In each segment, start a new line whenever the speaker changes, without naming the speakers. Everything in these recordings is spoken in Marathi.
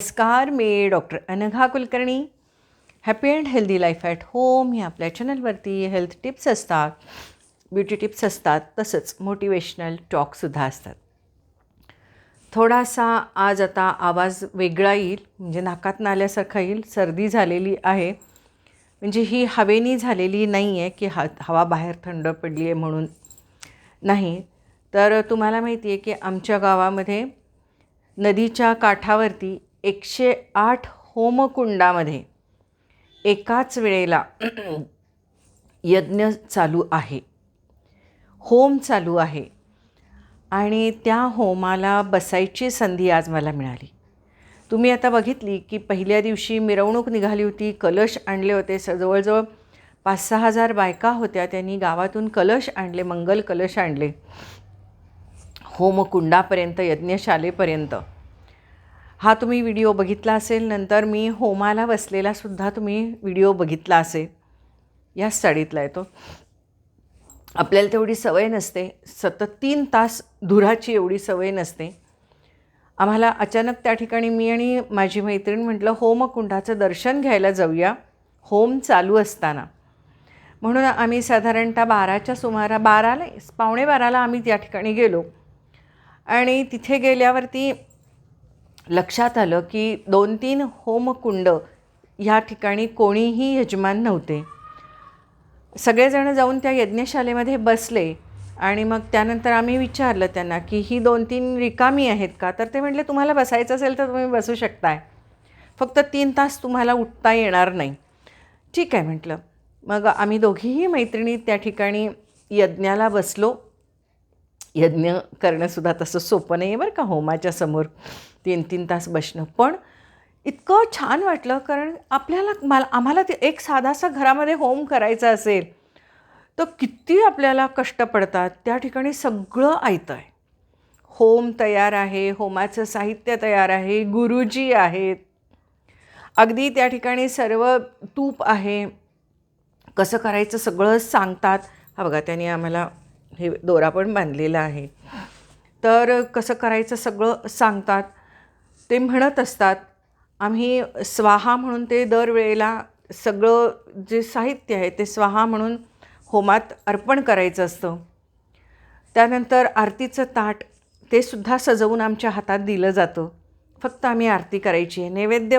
नमस्कार मी doctor Anagha Kulkarni. Happy and healthy life at home ह्या आपल्या चॅनलवरती हेल्थ टिप्स असतात ब्युटी टिप्स असतात तसंच मोटिवेशनल टॉकसुद्धा असतात. थोडासा आज आता आवाज वेगळा येईल म्हणजे नाकात नाल्यासारखा येईल सर्दी झालेली आहे. म्हणजे ही हवेनी झालेली नाही आहे की हा हवा बाहेर थंड पडली आहे म्हणून नाही. तर तुम्हाला माहिती आहे की आमच्या गावामध्ये नदीच्या काठावरती एकशे आठ होमकुंडामध्ये एकाच वेळेला यज्ञ चालू आहे. होम चालू आहे. आणि त्या होमाला बसायची संधी आज मला मिळाली. तुम्ही आता बघितली की पहिल्या दिवशी मिरवणूक निघाली होती कलश आणले होते. स जवळजवळ पाच सहा हजार बायका होत्या. त्यांनी गावातून कलश आणले मंगल कलश आणले. होमकुंडापर्यंत यज्ञशालेपर्यंत. हा तुम्ही व्हिडिओ बघितला असेल नंतर मी होमाला बसलेला सुद्धा तुम्ही व्हिडिओ बघितला असेल. याच साडीतला येतो. आपल्याला तेवढी सवय नसते. सतत तीन तास धुराची एवढी सवय नसते. आम्हाला अचानक त्या ठिकाणी मी आणि माझी मैत्रीण म्हटलं होमकुंडाचं दर्शन घ्यायला जाऊया. होम चालू असताना. म्हणून आम्ही साधारणतः बाराच्या सुमारा बाराला पावणे बाराला आम्ही त्या ठिकाणी गेलो. आणि तिथे गेल्यावरती लक्षात आलं की दोन तीन होमकुंड ह्या ठिकाणी कोणीही यजमान नव्हते. सगळेजण जाऊन त्या यज्ञशालेमध्ये बसले आणि मग त्यानंतर आम्ही विचारलं त्यांना की ही दोन तीन रिकामी आहेत का? तर ते म्हटले तुम्हाला बसायचं असेल तर तुम्ही बसू शकताय. फक्त तीन तास तुम्हाला उठता येणार नाही. ठीक आहे म्हटलं. मग आम्ही दोघीही मैत्रिणी त्या ठिकाणी यज्ञाला बसलो. यज्ञ करणंसुद्धा तसं सोपं नाही आहे बरं का होमाच्या समोर. तीन तीन तास बसणं. पण इतकं छान वाटलं कारण आपल्याला मला आम्हाला ते एक साधासा घरामध्ये होम करायचा असेल तर किती आपल्याला कष्ट पडतात. त्या ठिकाणी सगळं ऐतं आहे होम तयार आहे होमाचं साहित्य तयार आहे गुरुजी आहेत. अगदी त्या ठिकाणी सर्व तूप आहे. कसं करायचं सगळं सांगतात. हा बघा त्यांनी आम्हाला हे दोरा पण बांधलेला आहे. तर कसं करायचं सगळं सांगतात. ते म्हणत असतात आम्ही स्वाहा म्हणून ते दरवेळेला सगळं जे साहित्य आहे ते स्वाहा म्हणून होमात अर्पण करायचं असतं. त्यानंतर आरतीचं ताट ते सुद्धा सजवून आमच्या हातात दिलं जातं. फक्त आम्ही आरती करायची आहे. नैवेद्य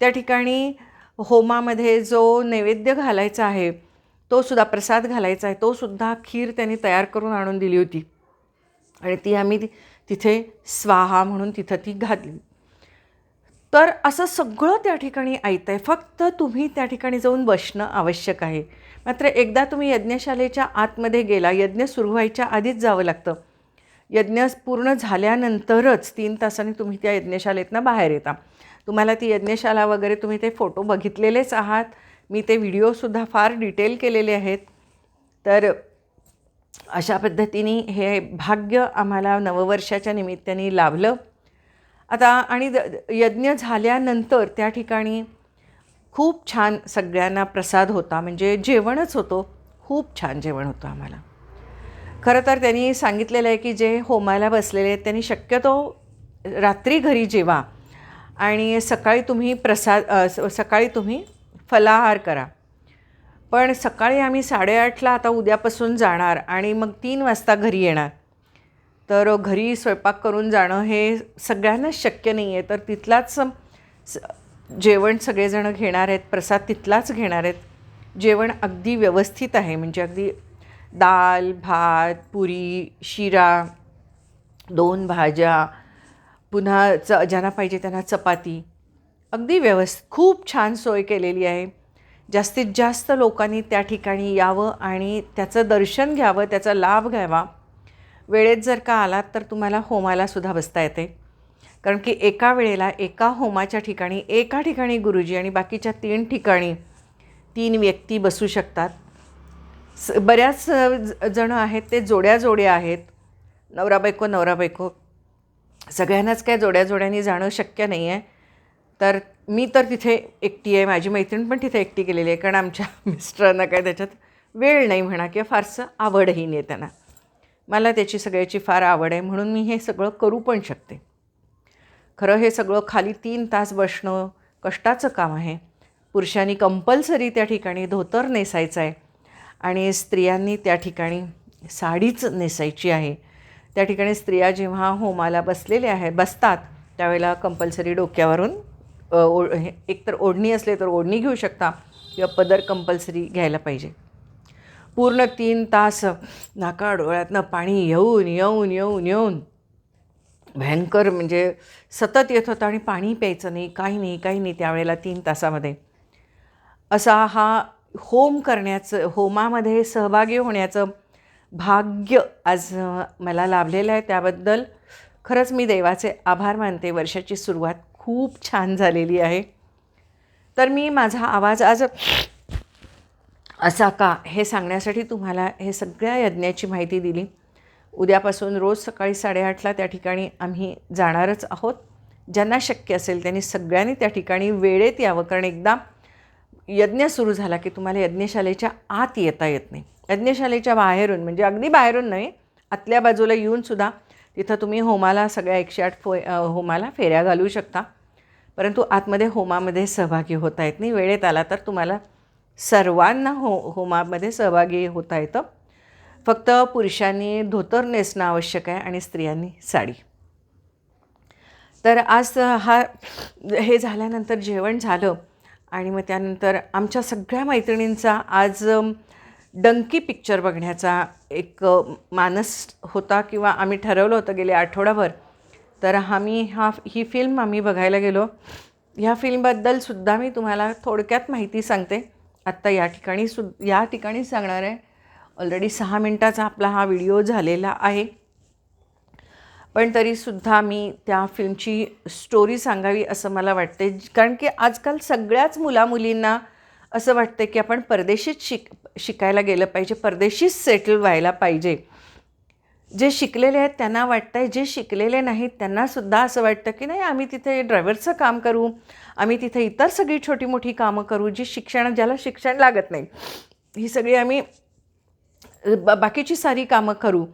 त्या ठिकाणी होमामध्ये जो नैवेद्य घालायचा आहे तो सुद्धा प्रसाद घालायचा आहे तो सुद्धा खीर त्यांनी तयार करून आणून दिली होती. आणि ती आम्ही तिथे स्वाहा म्हणून तिथं ती घातली. तर असं सगळं त्या ठिकाणी ऐकतं आहे फक्त तुम्ही त्या ठिकाणी जाऊन बसणं आवश्यक आहे. मात्र एकदा तुम्ही यज्ञशालेच्या आतमध्ये गेला यज्ञ सुरू व्हायच्या आधीच जावं लागतं. यज्ञ पूर्ण झाल्यानंतरच तीन तासांनी तुम्ही त्या यज्ञशालेतनं बाहेर येता. तुम्हाला ती यज्ञशाला वगैरे तुम्ही ते फोटो बघितलेलेच आहात. मी ते व्हिडिओसुद्धा फार डिटेल केलेले आहेत. तर अशा पद्धतीने हे भाग्य आम्हाला नववर्षाच्या निमित्ताने लाभलं. आता आणि यज्ञ झाल्यानंतर त्या ठिकाणी खूप छान सगळ्यांना प्रसाद होता म्हणजे जेवणच होतं. खूप छान जेवण होतं आम्हाला. खरं तर त्यांनी सांगितलेलं आहे की जे होमायला बसलेले आहेत त्यांनी शक्यतो रात्री घरी जेवा आणि सकाळी तुम्ही प्रसाद सकाळी तुम्ही फलाहार करा. पण सकाळी आम्ही साडेआठला आता उद्यापासून जाणार आणि मग तीन वाजता घरी येणार. तर घरी स्वयंपाक करून जाणं हे सगळ्यांनाच शक्य नाही आहे तर तिथलाच जेवण सगळेजणं घेणार आहेत प्रसाद तिथलाच घेणार आहेत. जेवण अगदी व्यवस्थित आहे. म्हणजे अगदी दाल भात पुरी शिरा दोन भाज्या पुन्हा च ज्यांना पाहिजे त्यांना चपाती. अगदी व्यवस्थित खूप छान सोय केलेली आहे. जास्तीत जास्त लोकांनी त्या ठिकाणी यावं आणि त्याचं दर्शन घ्यावं त्याचा लाभ घ्यावा. वेळेत जर का आलात तर तुम्हाला होमालासुद्धा बसता येते. कारण की एका वेळेला एका होमाच्या ठिकाणी एका ठिकाणी गुरुजी आणि बाकीच्या तीन ठिकाणी तीन व्यक्ती बसू शकतात. स बऱ्याच जणं आहेत ते जोड्या जोड्या आहेत. नवरा बायको नवरा बायको. सगळ्यांनाच काय जोड्या जोड्यांनी जाणं शक्य नाही आहे तर मी तर तिथे एकटी आहे माझी मैत्रीण पण तिथे एकटी गेलेली आहे कारण आमच्या मिस्टरांना काय त्याच्यात वेळ नाही म्हणा किंवा फारसं आवडही नाही त्यांना. मला त्याची सगळ्याची फार आवड आहे म्हणून मी हे सगळं करू पण शकते. खरं हे सगळं खाली तीन तास बसणं कष्टाचं काम आहे. पुरुषांनी कंपल्सरी त्या ठिकाणी धोतर नेसायचं आहे आणि स्त्रियांनी त्या ठिकाणी साडीच नेसायची आहे. त्या ठिकाणी स्त्रिया जेव्हा होमाला बसलेल्या आहेत बसतात त्यावेळेला कंपल्सरी डोक्यावरून ओ हे एकतर ओढणी असले तर ओढणी घेऊ शकता किंवा पदर कंपल्सरी घ्यायला पाहिजे. पूर्ण तीन तास नाका डोळ्यातनं पाणी येऊन येऊन येऊन येऊन. भयंकर म्हणजे सतत येत होतं आणि पाणी प्यायचं नाही काही नाही काही नाही त्यावेळेला तीन तासामध्ये. असा हा होम करण्याचं होमामध्ये सहभागी होण्याचं भाग्य आज मला लाभलेलं आहे त्याबद्दल खरंच मी देवाचे आभार मानते. वर्षाची सुरुवात खूप छान झालेली आहे. तर मी माझा आवाज आज असा का? हे सांगण्यासाठी तुम्हाला हे सगळ्या यज्ञाची माहिती दिली. उद्यापासून रोज सकाळी साडेआठला त्या ठिकाणी आम्ही जाणारच आहोत. ज्यांना शक्य असेल त्यांनी सगळ्यांनी त्या ठिकाणी वेळेत यावं. कारण एकदा यज्ञ सुरू झाला की तुम्हाला यज्ञशालेच्या आत येता येत नाही. यज्ञशालेच्या बाहेरून म्हणजे अगदी बाहेरून नाही आतल्या बाजूला येऊनसुद्धा तिथं तुम्ही होमाला सगळ्या एकशे आठ फो होमाला फेऱ्या घालू शकता. परंतु आतमध्ये होमामध्ये सहभागी होता येत नाही. वेळेत आला तर तुम्हाला सर्वांना हो होमामध्ये सहभागी होता येतं. फक्त पुरुषांनी धोतर नेसणं आवश्यक आहे आणि स्त्रियांनी साडी. तर आज हा हे झाल्यानंतर जेवण झालं आणि मग त्यानंतर आमच्या सगळ्या मैत्रिणींचा आज डंकी पिक्चर बघण्याचा एक मानस होता किंवा आम्ही ठरवलं होतं गेले आठवडाभर. तर आम्ही हा ही फिल्म आम्ही बघायला गेलो. ह्या फिल्मबद्दल सुद्धा मी तुम्हाला थोडक्यात माहिती सांगते. आत्ता या ठिकाणी सु या ठिकाणी सांगणार आहे. ऑलरेडी सहा मिनटाचा आपला हा व्हिडिओ झालेला आहे. पण तरीसुद्धा मी त्या फिल्मची स्टोरी सांगावी असं मला वाटते कारण की आजकाल सगळ्याच मुलामुलींना असं वाटतं की आपण परदेशीच शिक शिकायला गेलं पाहिजे परदेशीच सेटल व्हायला पाहिजे. जे शिकलेले आहेत त्यांना वाटतं आहे जे शिकलेले नाहीत त्यांनासुद्धा असं वाटतं की नाही आम्ही तिथे ड्रायव्हरचं काम करू आम्ही तिथे इतर सगळी छोटी मोठी कामं करू जी शिक्षण ज्याला शिक्षण लागत नाही. ही सगळी आम्ही बाकीची सारी कामं करू.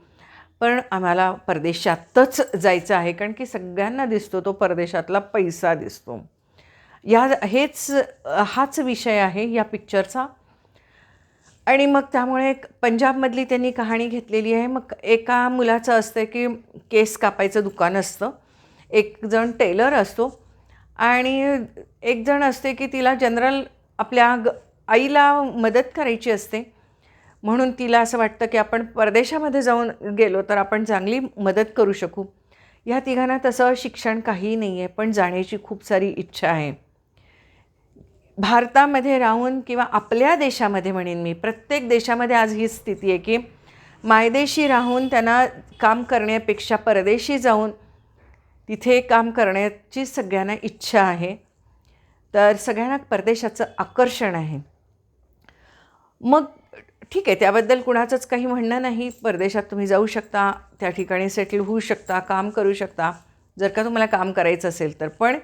पण आम्हाला परदेशातच जायचं आहे कारण की सगळ्यांना दिसतो तो परदेशातला पैसा दिसतो. या हेच हाच विषय आहे या पिक्चरचा आणि मग त्यामुळे एक पंजाबमधली त्यांनी कहाणी घेतलेली आहे. मग एका मुलाचं असतं की केस कापायचं दुकान असतं. एक जण टेलर असतो आणि एक जण असते की तिला जनरल आपल्या ग आईला मदत करायची असते. म्हणून तिला असं वाटतं की आपण परदेशामध्ये जाऊन गेलो तर आपण चांगली मदत करू शकू. ह्या तिघांना तसं शिक्षण काही नाही आहे पण जाण्याची खूप सारी इच्छा आहे. भारतामध्ये राहून किंवा आपल्या देशामध्ये म्हणेन मी प्रत्येक देशामध्ये आज ही स्थिती आहे की मायदेशी राहून त्यांना काम करण्यापेक्षा परदेशी जाऊन तिथे काम करण्याची सगळ्यांना इच्छा आहे. तर सगळ्यांना परदेशाचं आकर्षण आहे. मग ठीक आहे त्याबद्दल कुणाचंच काही म्हणणं नाही. परदेशात तुम्ही जाऊ शकता त्या ठिकाणी सेटल होऊ शकता काम करू शकता. जर का तुम्हाला काम करायचं असेल तर. पण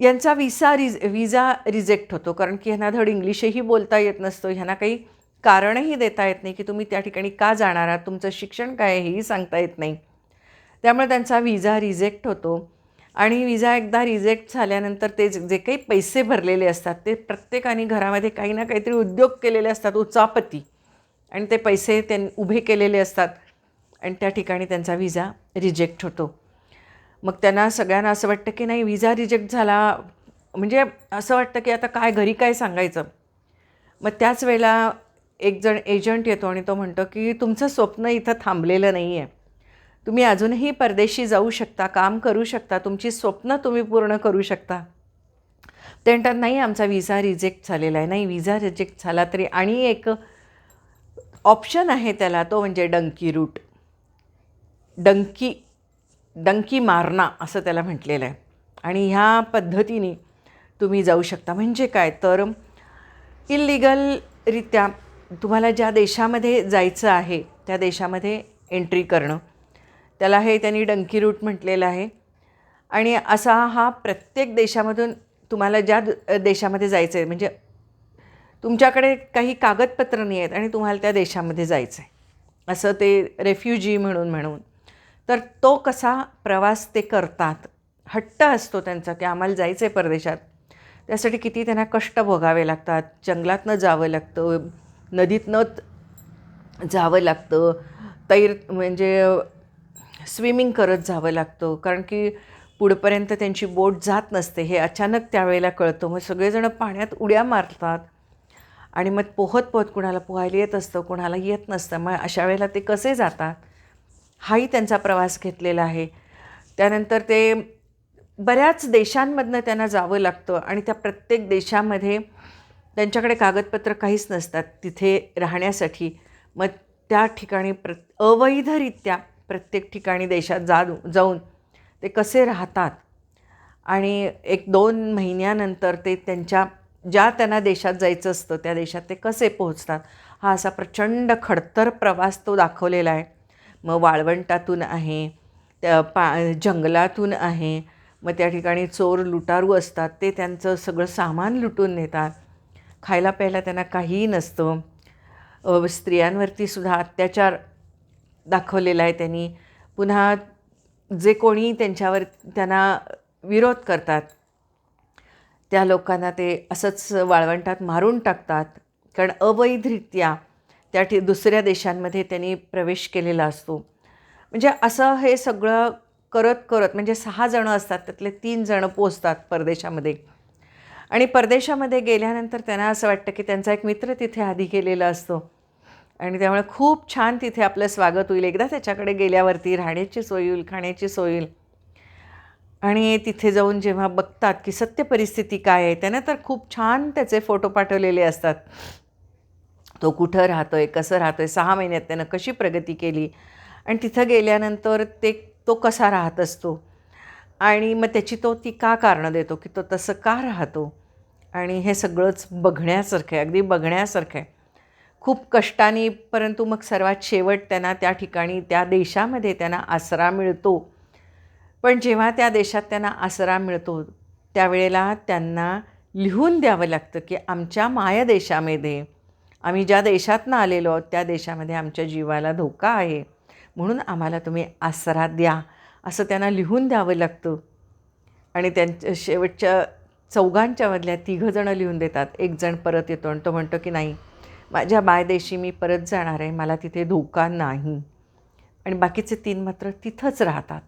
यांचा विसा रिज विजा रिजेक्ट होतो. कारण की ह्यांना धड इंग्लिशही बोलता येत नसतो. ह्यांना काही कारणही देता येत नाही की तुम्ही त्या ठिकाणी का जाणार आहात तुमचं शिक्षण काय हेही सांगता येत नाही. त्यामुळे त्यांचा विजा रिजेक्ट होतो. आणि विजा एकदा रिजेक्ट झाल्यानंतर ते जे काही पैसे भरलेले असतात ते प्रत्येकाने घरामध्ये काही ना काहीतरी उद्योग केलेले असतात उचापती. आणि ते पैसे त्यां उभे केलेले असतात. आणि त्या ठिकाणी त्यांचा विजा रिजेक्ट होतो. मग त्यांना सगळ्यांना असं वाटतं की नाही विजा रिजेक्ट झाला. म्हणजे असं वाटतं की आता काय घरी काय सांगायचं? मग त्याच वेळेला एक जण एजंट येतो आणि तो म्हणतो की तुमचं स्वप्न इथं थांबलेलं नाही आहे तुम्ही अजूनही परदेशी जाऊ शकता काम करू शकता. तुमची स्वप्न तुम्ही पूर्ण करू शकता. ते म्हणतात नाही आमचा विजा रिजेक्ट झालेला आहे. नाही विजा रिजेक्ट झाला तरी आणि एक ऑप्शन आहे त्याला तो म्हणजे डंकी रूट डंकी डंकी मारणा असं त्याला म्हटलेलं आहे. आणि ह्या पद्धतीने तुम्ही जाऊ शकता. म्हणजे काय? तर इलिगलरित्या तुम्हाला ज्या देशामध्ये जायचं आहे त्या देशामध्ये एंट्री करणं. त्याला हे त्यांनी डंकी रूट म्हटलेलं आहे. आणि असा हा प्रत्येक देशामधून तुम्हाला ज्या द- देशामध्ये जायचं आहे म्हणजे तुमच्याकडे काही कागदपत्र नाही आहेत आणि तुम्हाला त्या देशामध्ये जायचं आहे. असं ते रेफ्युजी म्हणून म्हणून. तर तो कसा प्रवास ते करतात? हट्ट असतो त्यांचा की आम्हाला जायचं आहे परदेशात. त्यासाठी किती त्यांना कष्ट भोगावे लागतात. जंगलातनं जावं लागतं. नदीतनं जावं लागतं. तैर म्हणजे स्विमिंग करत जावं लागतं. कारण की पुढपर्यंत त्यांची बोट जात नसते. हे अचानक त्यावेळेला कळतं. मग सगळेजणं पाण्यात उड्या मारतात. आणि मग पोहत पोहत कुणाला पोहायला येत असतं कुणाला येत नसतं. मग अशा वेळेला ते कसे जातात? हाही त्यांचा प्रवास घेतलेला आहे. त्यानंतर ते बऱ्याच देशांमधनं त्यांना जावं लागतं आणि त्या प्रत्येक देशामध्ये त्यांच्याकडे कागदपत्र काहीच नसतात तिथे राहण्यासाठी. मग त्या ठिकाणी प्र अवैधरित्या प्रत्येक ठिकाणी देशात जा जाऊन ते कसे राहतात आणि एक दोन महिन्यानंतर ते त्यांच्या ज्या त्यांना देशात जायचं असतं त्या देशात ते कसे पोहोचतात हा असा प्रचंड खडतर प्रवास तो दाखवलेला आहे. मग वाळवंटातून आहे त्या पा जंगलातून आहे मग त्या ठिकाणी चोर लुटारू असतात ते त्यांचं सगळं सामान लुटून नेतात. खायला प्यायला त्यांना काहीही नसतं. स्त्रियांवरती सुद्धा अत्याचार दाखवलेला आहे त्यांनी. पुन्हा जे कोणी त्यांच्यावर त्यांना विरोध करतात त्या लोकांना ते असंच वाळवंटात मारून टाकतात. कारण अवैधरित्या त्या ठि दुसऱ्या देशांमध्ये त्यांनी प्रवेश केलेला असतो. म्हणजे असं हे सगळं करत करत म्हणजे सहा जणं असतात त्यातले तीन जणं पोचतात परदेशामध्ये. आणि परदेशामध्ये गेल्यानंतर त्यांना असं वाटतं की त्यांचा एक मित्र तिथे आधी गेलेला असतो. आणि त्यामुळे खूप छान तिथे आपलं स्वागत होईल. एकदा त्याच्याकडे गेल्यावरती राहण्याची सोय होईल खाण्याची सोय होईल. आणि तिथे जाऊन जेव्हा बघतात की सत्य परिस्थिती काय आहे त्यांना तर खूप छान त्याचे फोटो पाठवलेले असतात. तो कुठं राहतो आहे कसं राहतो आहे सहा महिन्यात त्यानं कशी प्रगती केली? आणि तिथं गेल्यानंतर ते तो कसा राहत असतो? आणि मग त्याची तो ती का कारणं देतो? की तो तसं का राहतो? आणि हे सगळंच बघण्यासारखं आहे अगदी बघण्यासारखं आहे. खूप कष्टाने परंतु मग सर्वात शेवट त्यांना त्या ठिकाणी त्या देशामध्ये त्यांना आसरा मिळतो. पण जेव्हा त्या देशात त्यांना आसरा मिळतो त्यावेळेला त्यांना लिहून द्यावं लागतं की आमच्या माया देशामध्ये आम्ही ज्या देशातनं आलेलो आहोत त्या देशामध्ये आमच्या जीवाला धोका आहे. म्हणून आम्हाला तुम्ही आसरा द्या असं त्यांना लिहून द्यावं लागतं. आणि त्यांच्या शेवटच्या चौघांच्यामधल्या तिघंजणं लिहून देतात. एक जण परत येतो आणि तो म्हणतो की नाही माझ्या बायदेशी मी परत जाणार आहे मला तिथे धोका नाही. आणि बाकीचे तीन मात्र तिथंच राहतात.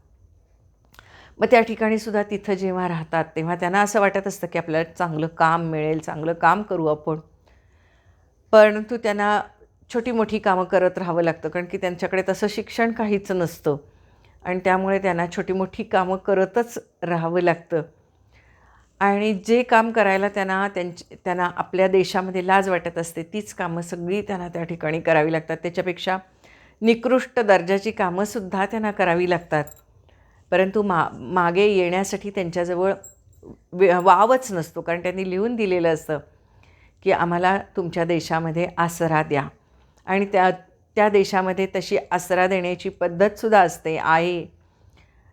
मग त्या ठिकाणी सुद्धा तिथं जेव्हा राहतात तेव्हा त्यांना असं वाटत असतं की आपल्याला चांगलं काम मिळेल चांगलं काम करू आपण. परंतु त्यांना छोटी मोठी कामं करत राहावं लागतं कारण की त्यांच्याकडे तसं शिक्षण काहीच नसतं. आणि त्यामुळे त्यांना छोटी मोठी कामं करतच राहावं लागतं. आणि जे काम करायला त्यांना त्यांची त्यांना आपल्या देशामध्ये लाज वाटत असते तीच कामं सगळी त्यांना त्या ठिकाणी करावी लागतात. त्याच्यापेक्षा निकृष्ट दर्जाची कामंसुद्धा त्यांना करावी लागतात. परंतु मा मागे येण्यासाठी त्यांच्याजवळ वावच नसतो कारण त्यांनी लिहून दिलेलं असतं. की आम्हाला तुमच्या देशामध्ये आसरा द्या. आणि त्या त्या देशामध्ये तशी आसरा देण्याची पद्धतसुद्धा असते. आहे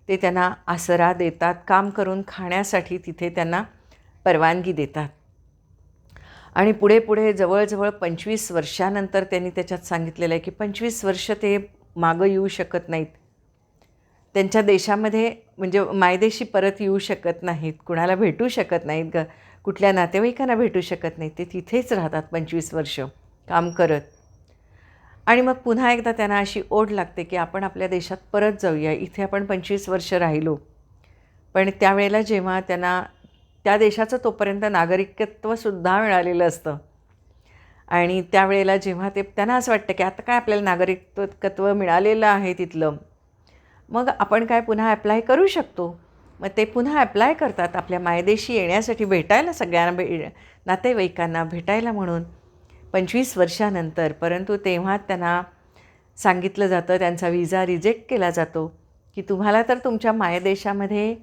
ते त्यांना आसरा देतात काम करून खाण्यासाठी तिथे त्यांना परवानगी देतात. आणि पुढे पुढे जवळजवळ पंचवीस वर्षानंतर त्यांनी त्याच्यात सांगितलेलं आहे की पंचवीस वर्ष ते मागं येऊ शकत नाहीत. त्यांच्या देशामध्ये म्हणजे मायदेशी परत येऊ शकत नाहीत. कुणाला भेटू शकत नाहीत ग. कुठल्या नातेवाईकांना भेटू शकत नाही ते तिथेच राहतात पंचवीस वर्ष काम करत. आणि मग पुन्हा एकदा त्यांना अशी ओढ लागते की आपण आपल्या देशात परत जाऊया. इथे आपण पंचवीस वर्ष राहिलो. पण त्यावेळेला जेव्हा त्यांना त्या देशाचं तोपर्यंत नागरिकत्वसुद्धा मिळालेलं असतं. आणि त्यावेळेला जेव्हा ते त्यांना असं वाटतं की आता काय आपल्याला नागरिकत्व मिळालेलं आहे तिथलं. मग आपण काय पुन्हा ॲप्लाय करू शकतो? मग ते पुन्हा ॲप्लाय करतात आपल्या मायदेशी येण्यासाठी भेटायला सगळ्यांना भे नातेवाईकांना भेटायला म्हणून. पंचवीस वर्षानंतर परंतु तेव्हा त्यांना सांगितलं जातं त्यांचा विजा रिजेक्ट केला जातो की तुम्हाला तर तुमच्या मायदेशामध्ये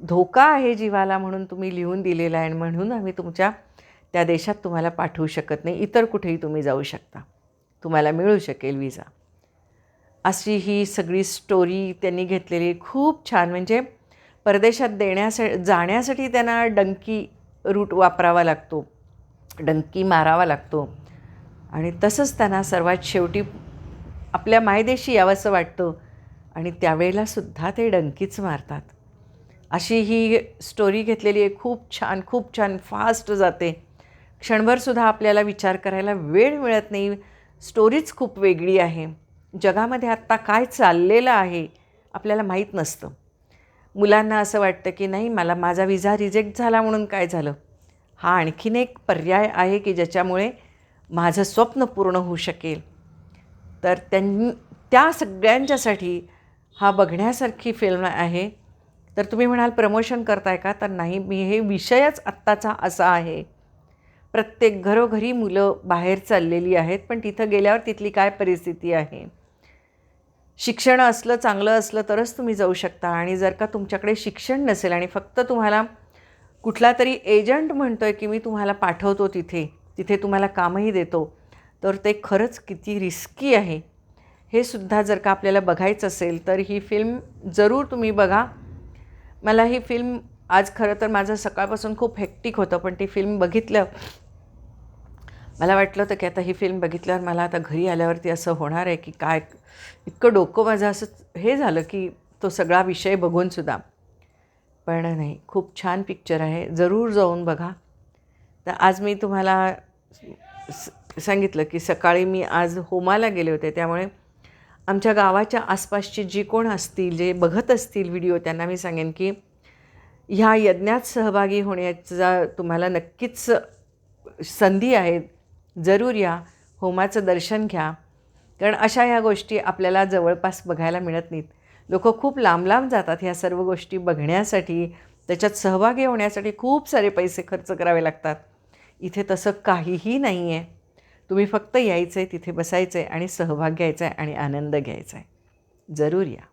धोका आहे जीवाला म्हणून तुम्ही लिहून दिलेला आहे म्हणून आम्ही तुमच्या त्या देशात तुम्हाला पाठवू शकत नाही. इतर कुठेही तुम्ही जाऊ शकता. तुम्हाला मिळू शकेल विजा अशी ही सगळी स्टोरी त्यांनी घेतलेली. खूप छान. म्हणजे परदेशात देण्यासा जाण्यासाठी त्यांना डंकी रूट वापरावा लागतो डंकी मारावा लागतो. आणि तसंच त्यांना सर्वात शेवटी आपल्या मायदेशी यावंसं वाटतं आणि त्यावेळेलासुद्धा ते डंकीच मारतात. अशी ही स्टोरी घेतलेली आहे. खूप छान खूप छान फास्ट जाते. क्षणभरसुद्धा आपल्याला विचार करायला वेळ मिळत नाही. स्टोरीच खूप वेगळी आहे. जगामध्ये आत्ता काय चाललेलं आहे आपल्याला माहीत नसतं. मुलांना असं वाटतं की नाही मला माझा विजा रिजेक्ट झाला म्हणून काय झालं? हा आणखीन एक पर्याय आहे की ज्याच्यामुळे माझं स्वप्न पूर्ण होऊ शकेल. तर त्यां त्या सगळ्यांच्यासाठी हा बघण्यासारखी फिल्म आहे. तर तुम्ही म्हणाल प्रमोशन करताय का? तर नाही मी हे विषयच आत्ताचा असा आहे. प्रत्येक घरोघरी मुलं बाहेर चाललेली आहेत पण तिथं गेल्यावर तिथली काय परिस्थिती आहे? शिक्षण असलं चांगलं असलं तरच तुम्ही जाऊ शकता. आणि जर का तुमच्याकडे शिक्षण नसेल आणि फक्त तुम्हाला कुठला तरी एजंट म्हणतो आहे की मी तुम्हाला पाठवतो तिथे तिथे तुम्हाला कामही देतो तर ते खरंच किती रिस्की आहे. हे सुद्धा जर का आपल्याला बघायचं असेल तर ही फिल्म जरूर तुम्ही बघा. मला ही फिल्म आज खरं तर माझं सकाळपासून खूप हेक्टिक होतं पण ती फिल्म बघितलं मला वाटलं होतं की आता ही फिल्म बघितल्यावर मला आता घरी आल्यावरती असं होणार आहे की काय इतकं डोकं माझं असं हे झालं की तो सगळा विषय बघूनसुद्धा पण नाही खूप छान पिक्चर आहे. जरूर जाऊन बघा. तर आज मी तुम्हाला स- सांगितलं की सकाळी मी आज होमाला गेले होते. त्यामुळे आमच्या गावाच्या आसपासची जी कोण असतील जे बघत असतील व्हिडिओ त्यांना मी सांगेन की ह्या यज्ञात सहभागी होण्याचा तुम्हाला नक्कीच संधी आहे. जरूर या. होमाचं दर्शन घ्या. कारण अशा ह्या गोष्टी आपल्याला जवळपास बघायला मिळत नाहीत. लोक खूप लांब लांब जातात ह्या सर्व गोष्टी बघण्यासाठी. त्याच्यात सहभागी होण्यासाठी खूप सारे पैसे खर्च करावे लागतात. इथे तसं काहीही नाही आहे तुम्ही फक्त यायचं आहे तिथे बसायचं आहे आणि सहभाग घ्यायचा आहे आणि आनंद घ्यायचा आहे जरूर या.